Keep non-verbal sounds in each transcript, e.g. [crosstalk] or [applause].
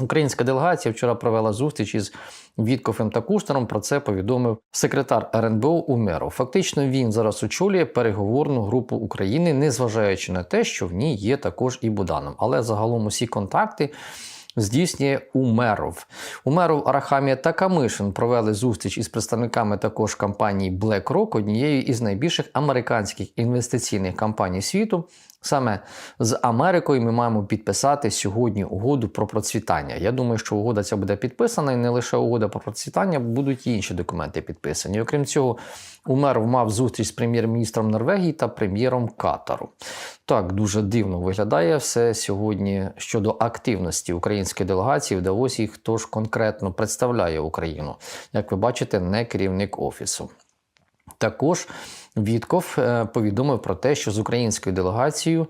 Українська делегація вчора провела зустріч із Віткофем та Кушнером. Про це повідомив секретар РНБО Умеров. Фактично, він зараз очолює переговорну групу України, незважаючи на те, що в ній є також і Буданов. Але загалом усі контакти. Здійснює Умеров. Умеров, Арахамія та Камишин провели зустріч із представниками також компанії BlackRock, однією із найбільших американських інвестиційних компаній світу. Саме з Америкою ми маємо підписати сьогодні угоду про процвітання. Я думаю, що угода ця буде підписана, і не лише угода про процвітання, будуть і інші документи підписані. Окрім цього, Умеров мав зустріч з прем'єр-міністром Норвегії та прем'єром Катару. Так дуже дивно виглядає все сьогодні щодо активності української делегації в Давосі. Хто ж конкретно представляє Україну? Як ви бачите, не керівник офісу. Також Вітков е, повідомив про те, що з українською делегацією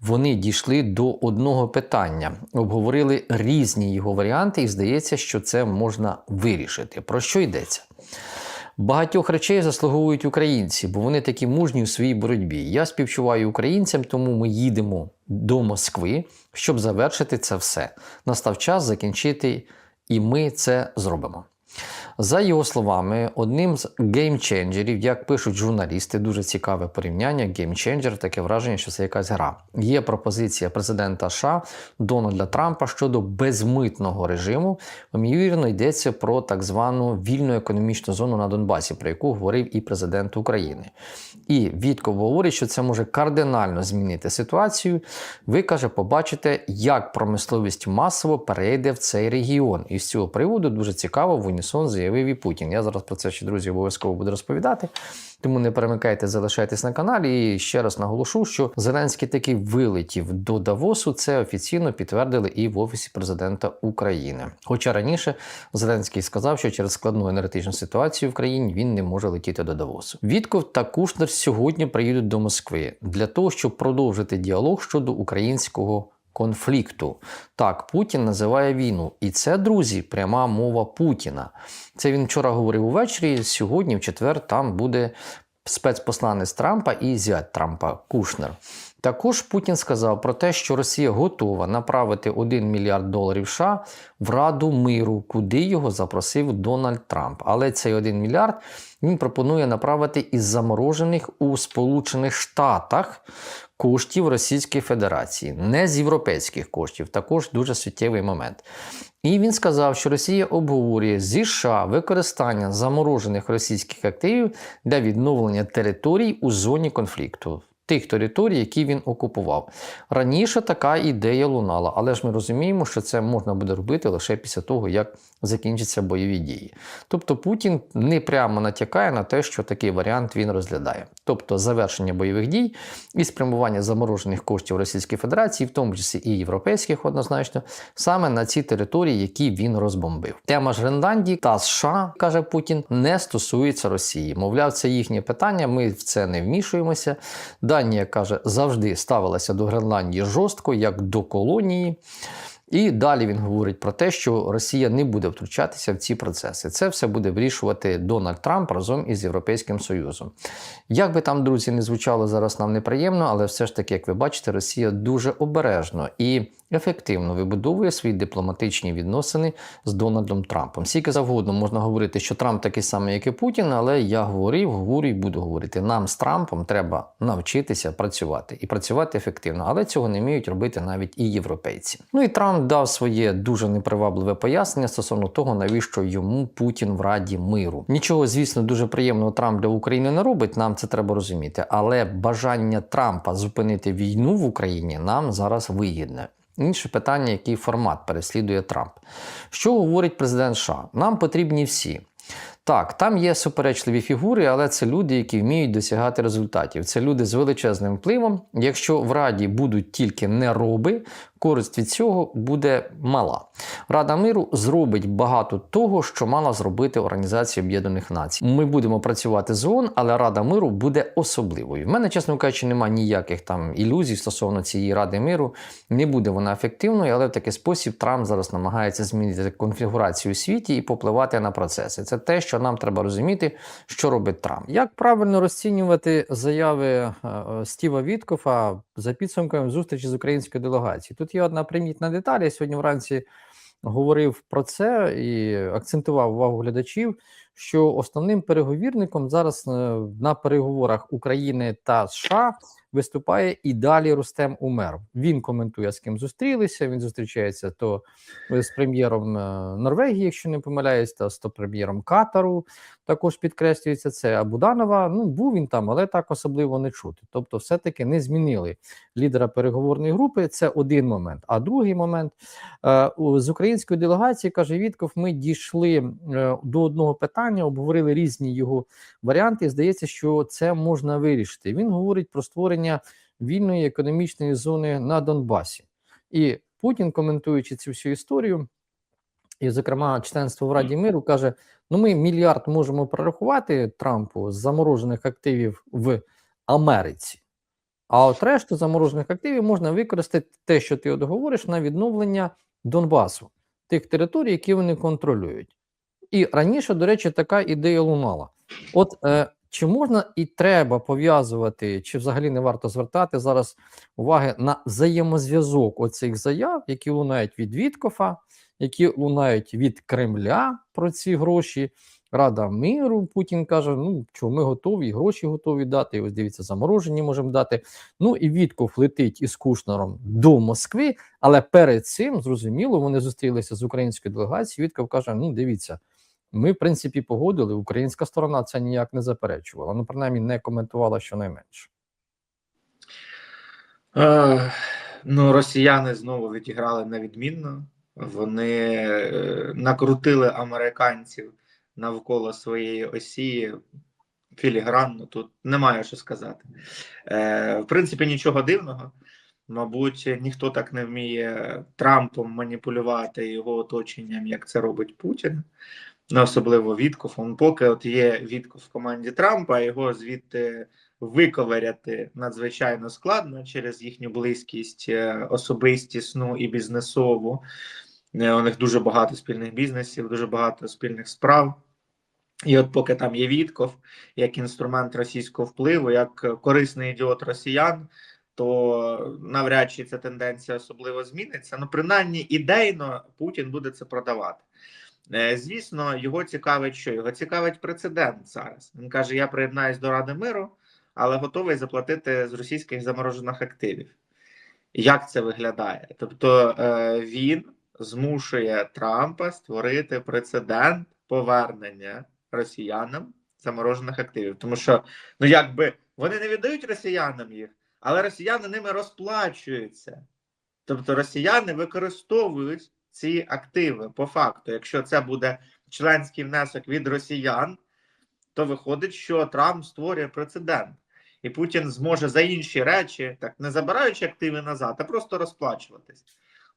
вони дійшли до одного питання, обговорили різні його варіанти, і здається, що це можна вирішити. Про що йдеться? Багатьох речей заслуговують українці, бо вони такі мужні у своїй боротьбі. Я співчуваю українцям, тому ми їдемо до Москви, щоб завершити це все. Настав час закінчити, і ми це зробимо. За його словами, одним з геймченджерів, як пишуть журналісти, дуже цікаве порівняння. Геймченджер, таке враження, що це якась гра. Є пропозиція президента США Дональда Трампа щодо безмитного режиму. Ймовірно, йдеться про так звану вільну економічну зону на Донбасі, про яку говорив і президент України. І Вітков говорить, що це може кардинально змінити ситуацію. Ви каже, побачите, як промисловість масово перейде в цей регіон. І з цього приводу дуже цікаво в унісон заявив і Путін. Я зараз про це ще друзі обов'язково буду розповідати. Тому не перемикайте, залишайтесь на каналі. І ще раз наголошу, що Зеленський таки вилетів до Давосу. Це офіційно підтвердили і в офісі президента України. Хоча раніше Зеленський сказав, що через складну енергетичну ситуацію в країні він не може летіти до Давосу. Вітков та Кушнер сьогодні приїдуть до Москви для того, щоб продовжити діалог щодо українського. Конфлікту так Путін називає війну, і це друзі, пряма мова Путіна. Це він вчора говорив увечері. Сьогодні, в четвер, там буде спецпосланець Трампа і зять Трампа Кушнер. Також Путін сказав про те, що Росія готова направити 1 мільярд доларів США в Раду миру, куди його запросив Дональд Трамп. Але цей 1 мільярд він пропонує направити із заморожених у Сполучених Штатах коштів Російської Федерації, не з європейських коштів. Також дуже суттєвий момент. І він сказав, що Росія обговорює зі США використання заморожених російських активів для відновлення територій у зоні конфлікту. Тих територій, які він окупував. Раніше така ідея лунала, але ж ми розуміємо, що це можна буде робити лише після того, як закінчаться бойові дії. Тобто Путін не прямо натякає на те, що такий варіант він розглядає. Тобто завершення бойових дій і спрямування заморожених коштів Російської Федерації, в тому числі і європейських, однозначно, саме на ці території, які він розбомбив. Тема ж Гренландії та США, каже Путін, не стосується Росії. Мовляв, це їхнє питання. Ми в це не вмішуємося. Данія каже, завжди ставилася до Гренландії жорстко, як до колонії. І далі він говорить про те, що Росія не буде втручатися в ці процеси. Це все буде вирішувати Дональд Трамп разом із Європейським Союзом. Як би там, друзі, не звучало зараз нам неприємно, але все ж таки, як ви бачите, Росія дуже обережно і ефективно вибудовує свої дипломатичні відносини з Дональдом Трампом. Скільки завгодно можна говорити, що Трамп такий самий, як і Путін, але я говорив, говорю і буду говорити. Нам з Трампом треба навчитися працювати і працювати ефективно, але цього не вміють робити навіть і європейці. Ну і Трамп дав своє дуже непривабливе пояснення стосовно того, навіщо йому Путін в Раді миру. Нічого, звісно, дуже приємного Трамп для України не робить. Нам це треба розуміти. Але бажання Трампа зупинити війну в Україні нам зараз вигідне. Інше питання, який формат переслідує Трамп. Що говорить президент США? Нам потрібні всі. Так, там є суперечливі фігури, але це люди, які вміють досягати результатів. Це люди з величезним впливом. Якщо в Раді будуть тільки нероби, користь від цього буде мала. Рада миру зробить багато того, що мала зробити Організація Об'єднаних Націй. Ми будемо працювати з ООН, але Рада миру буде особливою. В мене, чесно кажучи, немає ніяких там ілюзій стосовно цієї ради миру. Не буде вона ефективною, але в такий спосіб Трамп зараз намагається змінити конфігурацію у світі і попливати на процеси. Це те, що нам треба розуміти, що робить Трамп. Як правильно розцінювати заяви е, Стіва Віткофа за підсумками зустрічі з українською делегацією? Тут є одна примітна деталь. Я сьогодні вранці говорив про це і акцентував увагу глядачів, що основним переговірником зараз е, на переговорах України та США виступає і далі Рустем Умеров. Він коментує, з ким зустрілися. Він зустрічається то з прем'єром е, Норвегії, якщо не помиляюсь, та з то прем'єром Катару. Також підкреслюється це. А Буданова ну був він там, але так особливо не чути. Тобто, все-таки не змінили лідера переговорної групи. Це один момент. А другий момент е, з української делегації каже Вітков: ми дійшли е, до одного питання, обговорили різні його варіанти. Здається, що це можна вирішити. Він говорить про створення вільної економічної зони на Донбасі. І Путін, коментуючи цю всю історію, і, зокрема, членство в Раді миру каже: ну, ми мільярд можемо прорахувати Трампу з заморожених активів в Америці. А от решту заморожених активів можна використати те, що ти от говориш, на відновлення Донбасу, тих територій, які вони контролюють. І раніше, до речі, така ідея лунала. От е, чи можна і треба пов'язувати, чи взагалі не варто звертати зараз уваги на взаємозв'язок оцих заяв, які лунають від Віткофа, які лунають від Кремля про ці гроші. Рада миру Путін каже: ну що ми готові, гроші готові дати. І ось дивіться, заморожені можемо дати. Ну і Вітков летить із Кушнером до Москви, але перед цим зрозуміло, вони зустрілися з українською делегацією. Вітков каже: ну дивіться, ми, в принципі, погодили. Українська сторона це ніяк не заперечувала. Ну, принаймні, не коментувала щонайменше. Е, ну, росіяни знову відіграли невідмінно. Вони е, накрутили американців навколо своєї осі філігранно. Тут немає що сказати. Е, в принципі, нічого дивного. Мабуть, ніхто так не вміє Трампом маніпулювати його оточенням, як це робить Путін. Ну, особливо Вітков. Он поки от є Вітков в команді Трампа, його звідти виковиряти надзвичайно складно через їхню близькість е, особистісну і бізнесову. Е, У них дуже багато спільних бізнесів, дуже багато спільних справ. І от поки там є Вітков як інструмент російського впливу, як корисний ідіот росіян, то навряд чи ця тенденція особливо зміниться. Ну, принаймні, ідейно Путін буде це продавати. Е, Звісно, його цікавить, що його цікавить прецедент зараз. Він каже: Я приєднаюсь до Ради миру, але готовий заплатити з російських заморожених активів. Як це виглядає? Тобто е, він змушує Трампа створити прецедент повернення росіянам заморожених активів. Тому що, ну якби вони не віддають росіянам їх, але росіяни ними розплачуються. Тобто росіяни використовують ці активи по факту. Якщо це буде членський внесок від росіян, то виходить, що Трамп створює прецедент. І Путін зможе за інші речі, так не забираючи активи назад, а просто розплачуватись.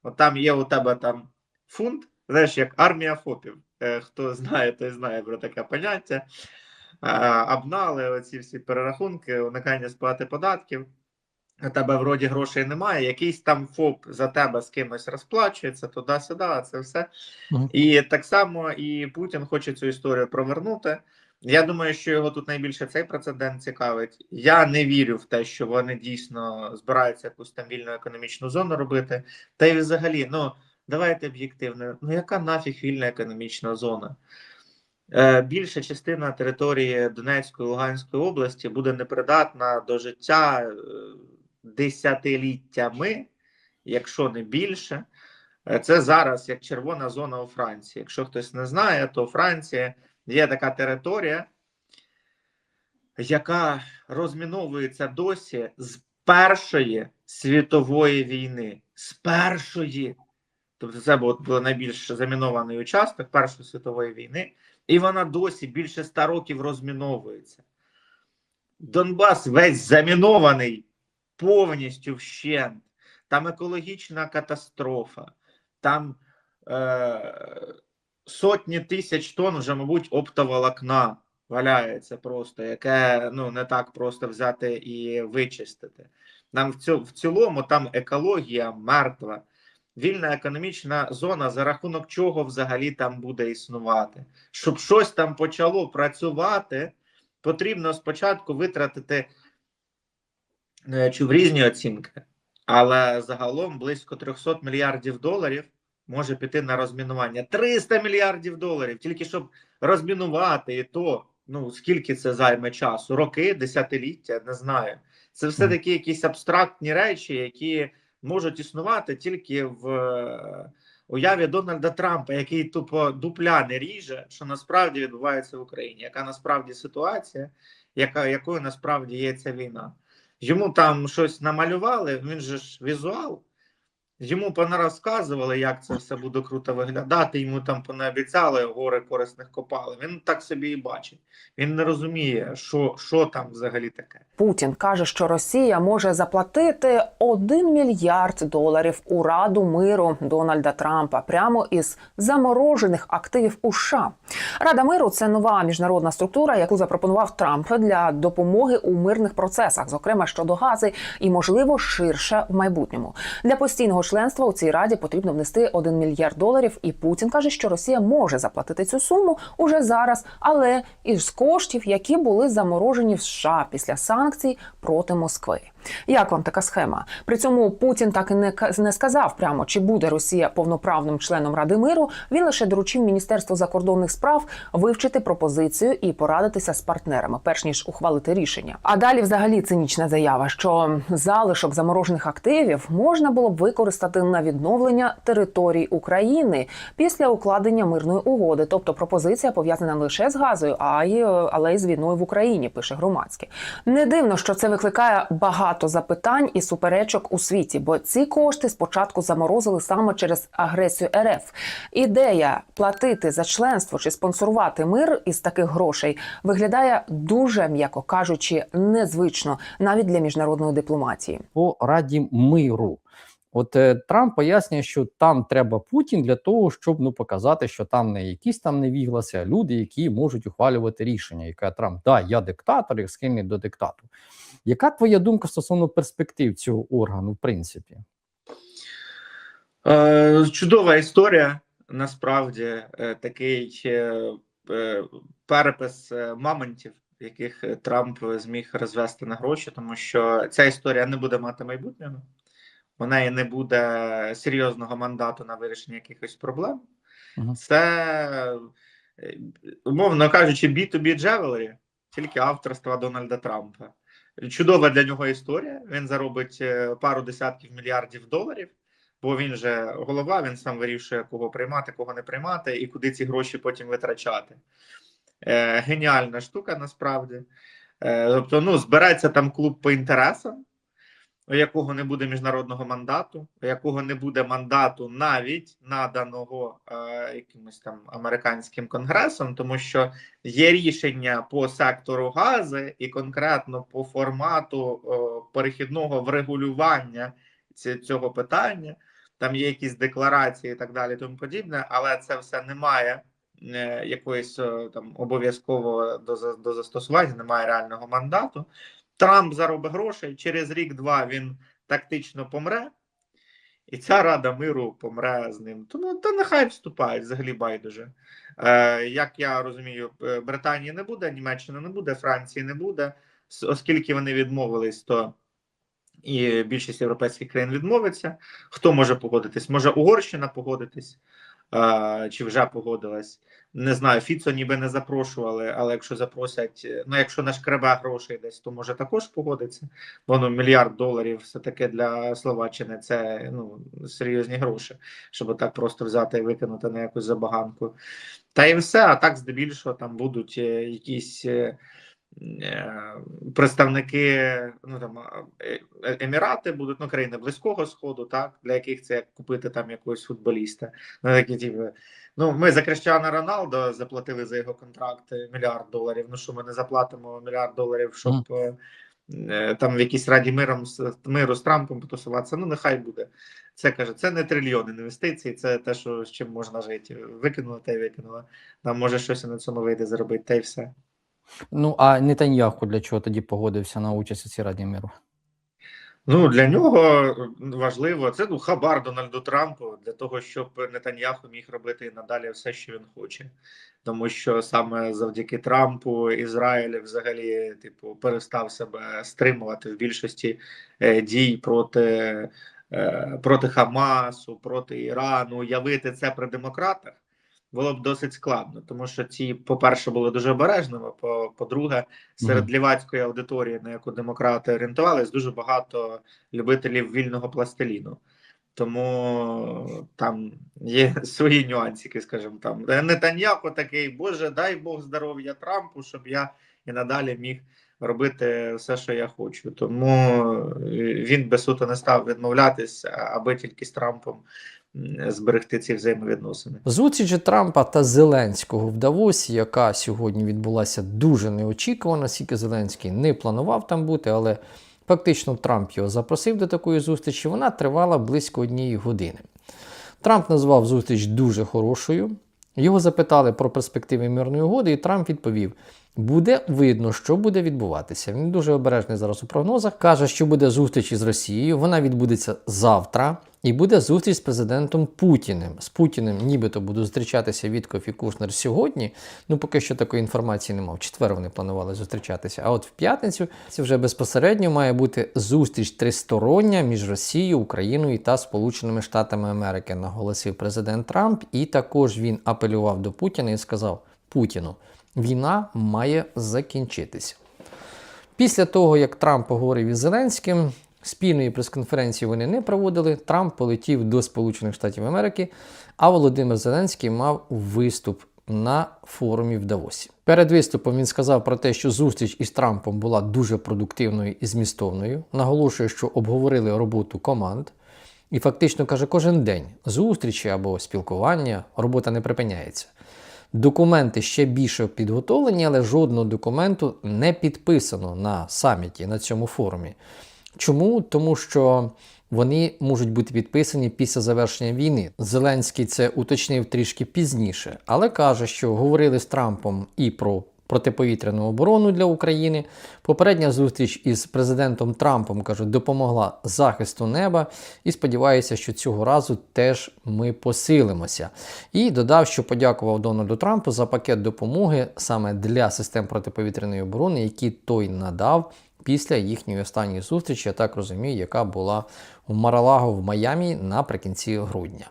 От там є у тебе там фунт, знаєш, як армія ФОПів. Е, Хто знає, той знає про таке поняття. Е, Обнали оці всі перерахунки, уникання сплати податків. У тебе вроді грошей немає, якийсь там ФОП за тебе з кимось розплачується, туди-сюди, це все. Мгм. І так само і Путін хоче цю історію провернути. Я думаю, що його тут найбільше цей прецедент цікавить. Я не вірю в те, що вони дійсно збираються якусь там вільну економічну зону робити. Та й взагалі, ну давайте об'єктивно. Ну яка нафіг вільна економічна зона? Е, більша частина території Донецької Луганської області буде непридатна до життя е, десятиліттями, якщо не більше. Е, Це зараз як червона зона у Франції. Якщо хтось не знає, то у Франції є така територія, яка розміновується досі з Першої світової війни. З першої. Тобто, це був найбільш замінований участок Першої світової війни, і вона досі більше ста років розміновується. Донбас весь замінований повністю вщент. Там екологічна катастрофа, там е, сотні тисяч тонн вже, мабуть, оптоволокна валяється просто, яке ну, не так просто взяти і вичистити. Нам в, цілому там екологія мертва. Вільна економічна зона, за рахунок чого взагалі там буде існувати. Щоб щось там почало працювати, потрібно спочатку витратити чув різні оцінки, але загалом близько 300 мільярдів доларів може піти на розмінування. 300 мільярдів доларів, тільки щоб розмінувати, і то ну скільки це займе часу? Роки, десятиліття, не знаю. Це все такі якісь абстрактні речі, які можуть існувати тільки в е, уяві Дональда Трампа, який тупо дупля не ріже, що насправді відбувається в Україні, яка насправді ситуація, яка якою насправді є ця війна. Йому там щось намалювали, він же ж візуал. Йому понарозказували, як це все буде круто виглядати. Йому там понаобіцяли гори корисних копали. Він так собі і бачить. Він не розуміє, що, що там взагалі таке. Путін каже, що Росія може заплатити 1 мільярд доларів у Раду миру Дональда Трампа прямо із заморожених активів у США. Рада миру це нова міжнародна структура, яку запропонував Трамп для допомоги у мирних процесах, зокрема щодо гази, і можливо ширше в майбутньому. Для постійного членства у цій раді потрібно внести 1 мільярд доларів. І Путін каже, що Росія може заплатити цю суму уже зараз, але із коштів, які були заморожені в США після санкцій проти Москви. Як вам така схема? При цьому Путін так і не не сказав прямо, чи буде Росія повноправним членом Ради миру. Він лише доручив Міністерству закордонних справ вивчити пропозицію і порадитися з партнерами, перш ніж ухвалити рішення. А далі, взагалі, цинічна заява, що залишок заморожених активів можна було б використати на відновлення територій України після укладення мирної угоди. Тобто пропозиція пов'язана не лише з газою, а й але й з війною в Україні. Пише громадське. Не дивно, що це викликає багато запитань і суперечок у світі, бо ці кошти спочатку заморозили саме через агресію РФ. Ідея платити за членство чи спонсорувати мир із таких грошей виглядає дуже, м'яко кажучи, незвично навіть для міжнародної дипломатії. по Раді миру. От е, Трамп пояснює, що там треба Путін для того, щоб ну показати, що там не якісь там невігласи, а люди, які можуть ухвалювати рішення. Каже Трамп, да, я диктатор, я схильний до диктату. Яка твоя думка стосовно перспектив цього органу, в принципі? Е, чудова історія. Насправді е, такий е, перепис мамонтів, яких Трамп зміг розвести на гроші, тому що ця історія не буде мати майбутнього. У неї не буде серйозного мандату на вирішення якихось проблем. Мгм. Це, умовно кажучи, B2B джевелері, тільки авторства Дональда Трампа. Чудова для нього історія. Він заробить е, пару десятків мільярдів доларів, бо він же голова, він сам вирішує, кого приймати, кого не приймати, і куди ці гроші потім витрачати. Е, геніальна штука насправді. Е, тобто, ну, збирається там клуб по інтересам, у якого не буде міжнародного мандату, у якого не буде мандату навіть наданого е, якимось там американським конгресом, тому що є рішення по сектору гази і конкретно по формату е, перехідного врегулювання цього питання. Там є якісь декларації і так далі, тому подібне, але це все не має е, якоїсь е, там обов'язкового до, до застосування, немає реального мандату. Трамп заробить грошей, через рік-два він тактично помре, і ця Рада миру помре з ним. Тому та нехай вступають взагалі байдуже. Е, як я розумію, е, Британії не буде, Німеччини не буде, Франції не буде, оскільки вони відмовились, то і більшість європейських країн відмовиться. Хто може погодитись? Може Угорщина погодитись, е, чи вже погодилась. Не знаю, Фіцо ніби не запрошували, але якщо запросять, е, ну якщо нашкребе грошей десь, то може також погодиться. Бо ну, мільярд доларів все таки для Словаччини це ну серйозні гроші, щоб так просто взяти і викинути на якусь забаганку. Та і все, а так здебільшого там будуть е, якісь. Е, Представники ну там е, е, Емірати будуть ну країни близького сходу, так для яких це як купити там якогось футболіста. Ну такі типу, ну ми за Крещана Роналдо заплатили за його контракт мільярд доларів. Ну що ми не заплатимо мільярд доларів, щоб е, там в якійсь раді миром з миру з Трампом потусуватися. Ну нехай буде. Це каже, це не трильйон інвестицій, це те, що з чим можна жити. Викинула та й викинула. Там може щось на цьому вийде заробити, та й все. Ну а Нетаньяху для чого тоді погодився на участь у цій Раді миру? Ну для нього важливо це ну хабар Дональду Трампу для того, щоб Нетаньяху міг робити надалі все, що він хоче, тому що саме завдяки Трампу Ізраїль взагалі типу перестав себе стримувати в більшості е, дій проти е, проти Хамасу, проти Ірану, уявити це при демократах було б досить складно, тому що ці, по-перше, були дуже обережними. По- По-друге, серед Мгм. лівацької аудиторії, на яку демократи орієнтувались, дуже багато любителів вільного пластиліну. Тому там є [laughs] свої нюансики, скажімо там. Нетаньяху такий, Боже, дай Бог здоров'я Трампу, щоб я і надалі міг робити все, що я хочу. Тому е, він би суто не став відмовлятись, аби тільки з Трампом зберегти ці взаємовідносини. Зустрічі Трампа та Зеленського в Давосі, яка сьогодні відбулася дуже неочікувано, скільки Зеленський не планував там бути, але фактично Трамп його запросив до такої зустрічі. Вона тривала близько однієї години. Трамп назвав зустріч дуже хорошою. Його запитали про перспективи мирної угоди, і Трамп відповів: буде видно, що буде відбуватися. Він дуже обережний зараз у прогнозах. Каже, що буде зустріч із Росією. Вона відбудеться завтра. І буде зустріч з президентом Путіним. З Путіним нібито буду зустрічатися Вітков і Кушнер сьогодні. Ну, поки що такої інформації немає. В четвер вони планували зустрічатися. А от в п'ятницю це вже безпосередньо має бути зустріч тристороння між Росією, Україною та Сполученими Штатами Америки, наголосив президент Трамп. І також він апелював до Путіна і сказав Путіну: війна має закінчитися. Після того, як Трамп поговорив із Зеленським, спільної прес-конференції вони не проводили. Трамп полетів до Сполучених Штатів Америки, а Володимир Зеленський мав виступ на форумі в Давосі. Перед виступом він сказав про те, що зустріч із Трампом була дуже продуктивною і змістовною. Наголошує, що обговорили роботу команд. І фактично каже, кожен день зустрічі або спілкування, робота не припиняється. Документи ще більше підготовлені, але жодного документу не підписано на саміті на цьому форумі. Чому? Тому що вони можуть бути підписані після завершення війни. Зеленський це уточнив трішки пізніше, але каже, що говорили з Трампом і про протиповітряну оборону для України. Попередня зустріч із президентом Трампом кажуть, допомогла захисту неба. І сподіваюся, що цього разу теж ми посилимося. І додав, що подякував Дональду Трампу за пакет допомоги саме для систем протиповітряної оборони, які той надав після їхньої останньої зустрічі, я так розумію, яка була у Маралаго в Майамі наприкінці грудня.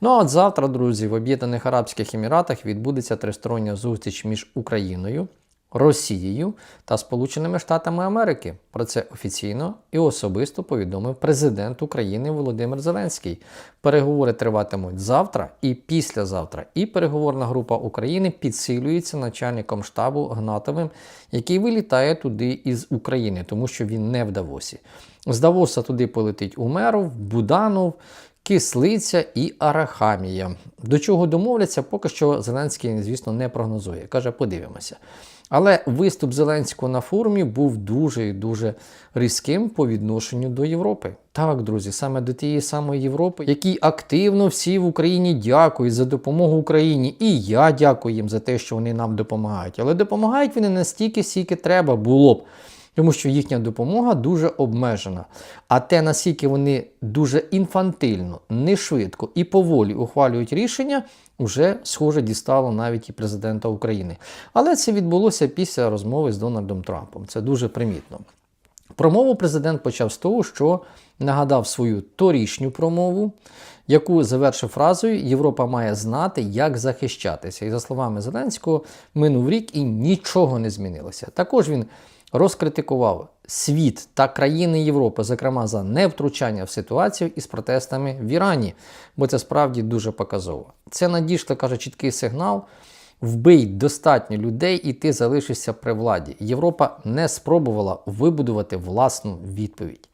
Ну а от завтра, друзі, в Об'єднаних Арабських Еміратах відбудеться тристороння зустріч між Україною, Росією та Сполученими Штатами Америки. Про це офіційно і особисто повідомив президент України Володимир Зеленський. Переговори триватимуть завтра і післязавтра. І переговорна група України підсилюється начальником штабу Гнатовим, який вилітає туди із України, тому що він не в Давосі. З Давоса туди полетить Умеров, Буданов. Кислиця і Арахамія. До чого домовляться, поки що Зеленський, звісно, не прогнозує. Каже, подивимося. Але виступ Зеленського на форумі був дуже і дуже різким по відношенню до Європи. Так, друзі, саме до тієї самої Європи, якій активно всі в Україні дякують за допомогу Україні. І я дякую їм за те, що вони нам допомагають. Але допомагають вони настільки, скільки треба було б. Тому що їхня допомога дуже обмежена. А те, наскільки вони дуже інфантильно, не швидко і поволі ухвалюють рішення, вже схоже дістало навіть і президента України. Але це відбулося після розмови з Дональдом Трампом. Це дуже примітно. Промову президент почав з того, що нагадав свою торішню промову, яку завершив фразою Європа має знати, як захищатися. І за словами Зеленського, минув рік і нічого не змінилося. Також він розкритикував світ та країни Європи, зокрема за невтручання в ситуацію із протестами в Ірані, бо це справді дуже показово. Це надійшло, каже, чіткий сигнал. Вбий достатньо людей, і ти залишишся при владі. Європа не спробувала вибудувати власну відповідь.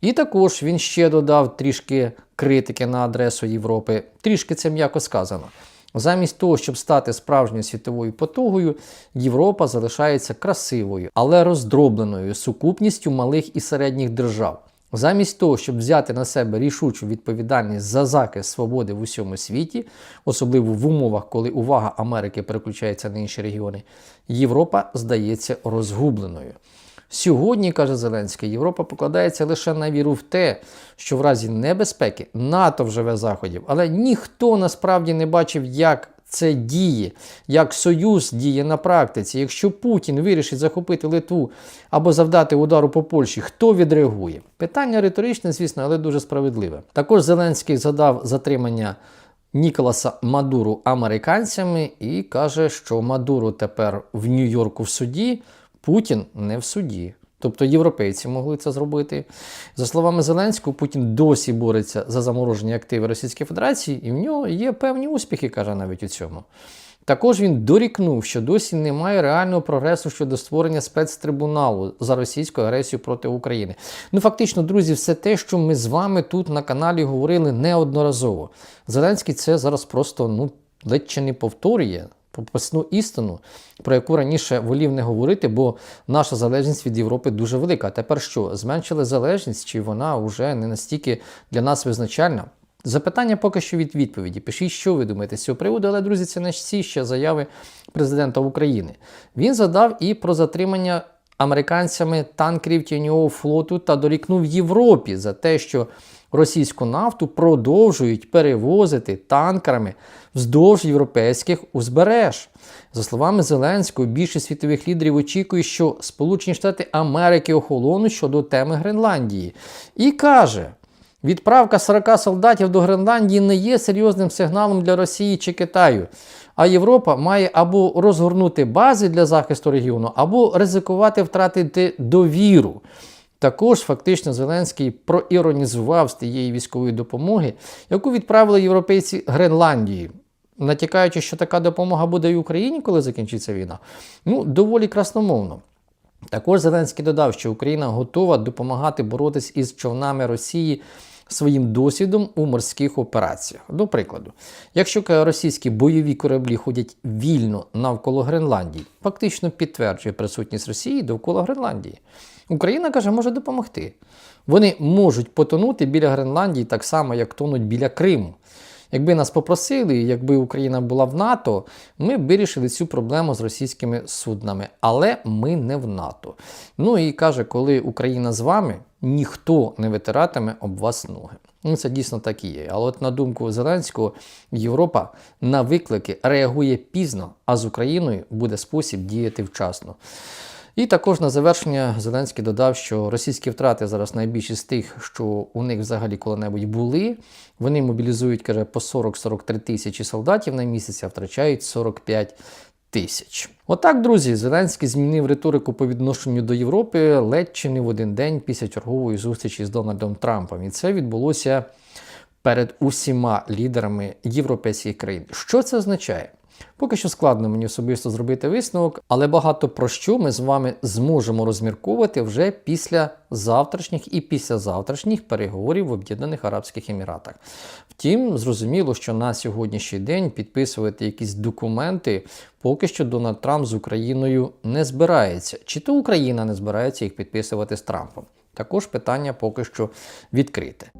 І також він ще додав трішки критики на адресу Європи, трішки це м'яко сказано. Замість того, щоб стати справжньою світовою потугою, Європа залишається красивою, але роздробленою сукупністю малих і середніх держав. Замість того, щоб взяти на себе рішучу відповідальність за захист свободи в усьому світі, особливо в умовах, коли увага Америки переключається на інші регіони, Європа здається розгубленою. Сьогодні, каже Зеленський, Європа покладається лише на віру в те, що в разі небезпеки НАТО вживе заходів, але ніхто насправді не бачив, як це діє, як союз діє на практиці. Якщо Путін вирішить захопити Литву або завдати удару по Польщі, хто відреагує? Питання риторичне, звісно, але дуже справедливе. Також Зеленський задав затримання Ніколаса Мадуру американцями і каже, що Мадуру тепер в Нью-Йорку в суді, Путін не в суді. Тобто європейці могли це зробити. За словами Зеленського, Путін досі бореться за заморожені активи Російської Федерації, і в нього є певні успіхи, каже навіть у цьому. Також він дорікнув, що досі немає реального прогресу щодо створення спецтрибуналу за російську агресію проти України. Ну, фактично, друзі, все те, що ми з вами тут на каналі говорили неодноразово. Зеленський це зараз просто ну, ледь чи не повторює прописну істину, про яку раніше волів не говорити, бо наша залежність від Європи дуже велика. А тепер що? Зменшили залежність, чи вона вже не настільки для нас визначальна? Запитання поки що від відповіді. Пишіть, що ви думаєте з цього приводу, але, друзі, це не всі ще заяви президента України. Він задав і про затримання американцями танкерів тіньового флоту та дорікнув Європі за те, що російську нафту продовжують перевозити танкерами вздовж європейських узбереж. За словами Зеленського, більшість світових лідерів очікує, що Сполучені Штати Америки охолонуть щодо теми Гренландії. І каже. Відправка 40 солдатів до Гренландії не є серйозним сигналом для Росії чи Китаю. А Європа має або розгорнути бази для захисту регіону, або ризикувати втратити довіру. Також фактично Зеленський проіронізував з тієї військової допомоги, яку відправили європейці Гренландії, натякаючи, що така допомога буде і Україні, коли закінчиться війна. Ну, доволі красномовно. Також Зеленський додав, що Україна готова допомагати боротись із човнами Росії своїм досвідом у морських операціях. До прикладу, якщо російські бойові кораблі ходять вільно навколо Гренландії, фактично підтверджує присутність Росії довкола Гренландії. Україна каже, може допомогти. Вони можуть потонути біля Гренландії так само, як тонуть біля Криму. Якби нас попросили, якби Україна була в НАТО, ми б вирішили цю проблему з російськими суднами. Але ми не в НАТО. Ну і каже, коли Україна з вами, ніхто не витиратиме об вас ноги. Ну, це дійсно так і є. Але от на думку Зеленського, Європа на виклики реагує пізно, а з Україною буде спосіб діяти вчасно. І також на завершення Зеленський додав, що російські втрати зараз найбільші з тих, що у них взагалі коли-небудь були. Вони мобілізують, каже, по 40-43 тисячі солдатів на місяць, а втрачають 45 тисяч. Отак, друзі, Зеленський змінив риторику по відношенню до Європи ледь чи не в один день після чергової зустрічі з Дональдом Трампом. І це відбулося перед усіма лідерами європейських країн. Що це означає? Поки що складно мені особисто зробити висновок, але багато про що ми з вами зможемо розмірковувати вже після завтрашніх і післязавтрашніх переговорів в Об'єднаних Арабських Еміратах. Втім, зрозуміло, що на сьогоднішній день підписувати якісь документи поки що Дональд Трамп з Україною не збирається, чи то Україна не збирається їх підписувати з Трампом. Також питання поки що відкрите.